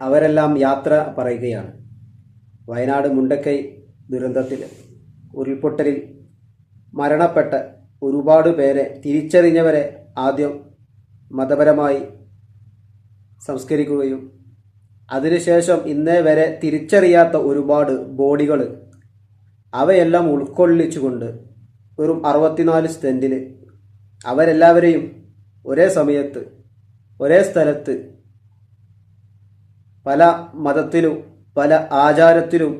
അവരെല്ലാം യാത്ര പറയുകയാണ്. വയനാട് മുണ്ടക്കൈ ദുരന്തത്തിൽ ഉരുൾപൊട്ടലിൽ മരണപ്പെട്ട ഒരുപാട് പേരെ തിരിച്ചറിഞ്ഞവരെ ആദ്യം മതപരമായി സംസ്കരിക്കുകയും അതിനുശേഷം ഇന്നേ വരെ തിരിച്ചറിയാത്ത ഒരുപാട് ബോഡികൾ അവയെല്ലാം ഉൾക്കൊള്ളിച്ചുകൊണ്ട് വെറും അറുപത്തിനാല് സെന്റിൽ അവരെല്ലാവരെയും ഒരേ സമയത്ത് ഒരേ സ്ഥലത്ത് പല മതത്തിലും പല ആചാരത്തിലും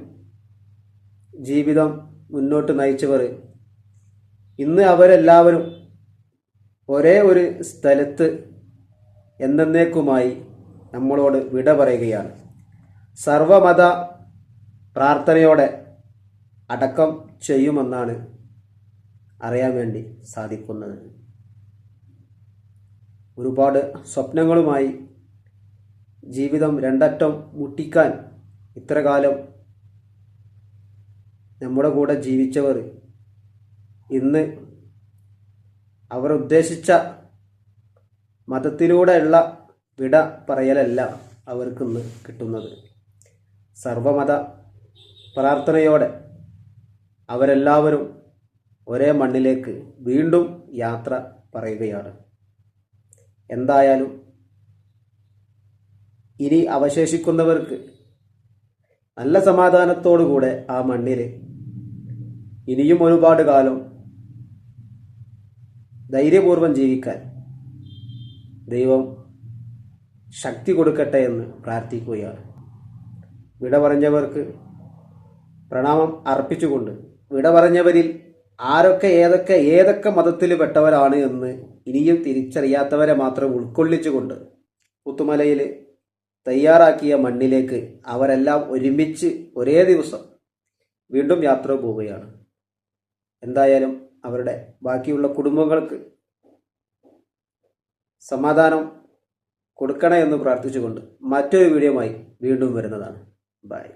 ജീവിതം മുന്നോട്ട് നയിച്ചവർ. ഇന്ന് അവരെല്ലാവരും ഒരേ ഒരു സ്ഥലത്ത് എന്നേക്കുമായി നമ്മളോട് വിട പറയുകയാണ്. സർവമത പ്രാർത്ഥനയോടെ അടക്കം ചെയ്യുമെന്നാണ് അറിയാൻ വേണ്ടി സാധിക്കുന്നത്. ഒരുപാട് സ്വപ്നങ്ങളുമായി ജീവിതം രണ്ടറ്റം മുട്ടിക്കാൻ ഇത്രകാലം നമ്മുടെ കൂടെ ജീവിച്ചവർ ഇന്ന് അവർ ഉദ്ദേശിച്ച മതത്തിലൂടെയുള്ള വിട പറയലല്ല അവർക്കിന്ന് കിട്ടുന്നത്. സർവമത പ്രാർത്ഥനയോടെ അവരെല്ലാവരും ഒരേ മണ്ണിലേക്ക് വീണ്ടും യാത്ര പറയുകയാണ്. എന്തായാലും ഇനി അവശേഷിക്കുന്നവർക്ക് നല്ല സമാധാനത്തോടുകൂടെ ആ മണ്ണിൽ ഇനിയും ഒരുപാട് കാലം ധൈര്യപൂർവം ജീവിക്കാൻ ദൈവം ശക്തി കൊടുക്കട്ടെ എന്ന് പ്രാർത്ഥിക്കുകയാണ്. വിട പറഞ്ഞവർക്ക് പ്രണാമം അർപ്പിച്ചുകൊണ്ട് വിട പറഞ്ഞവരിൽ ആരൊക്കെ ഏതൊക്കെ ഏതൊക്കെ മതത്തിൽ പെട്ടവരാണ് എന്ന് ഇനിയും തിരിച്ചറിയാത്തവരെ മാത്രം ഉൾക്കൊള്ളിച്ചുകൊണ്ട് പുത്തുമലയിൽ തയ്യാറാക്കിയ മണ്ണിലേക്ക് അവരെല്ലാം ഒരുമിച്ച് ഒരേ ദിവസം വീണ്ടും യാത്ര പോവുകയാണ്. എന്തായാലും അവരുടെ ബാക്കിയുള്ള കുടുംബങ്ങൾക്ക് സമാധാനം കൊടുക്കണേ എന്ന് പ്രാർത്ഥിച്ചുകൊണ്ട് മറ്റൊരു വീഡിയോയുമായി വീണ്ടും വരുന്നതാണ്. ബൈ.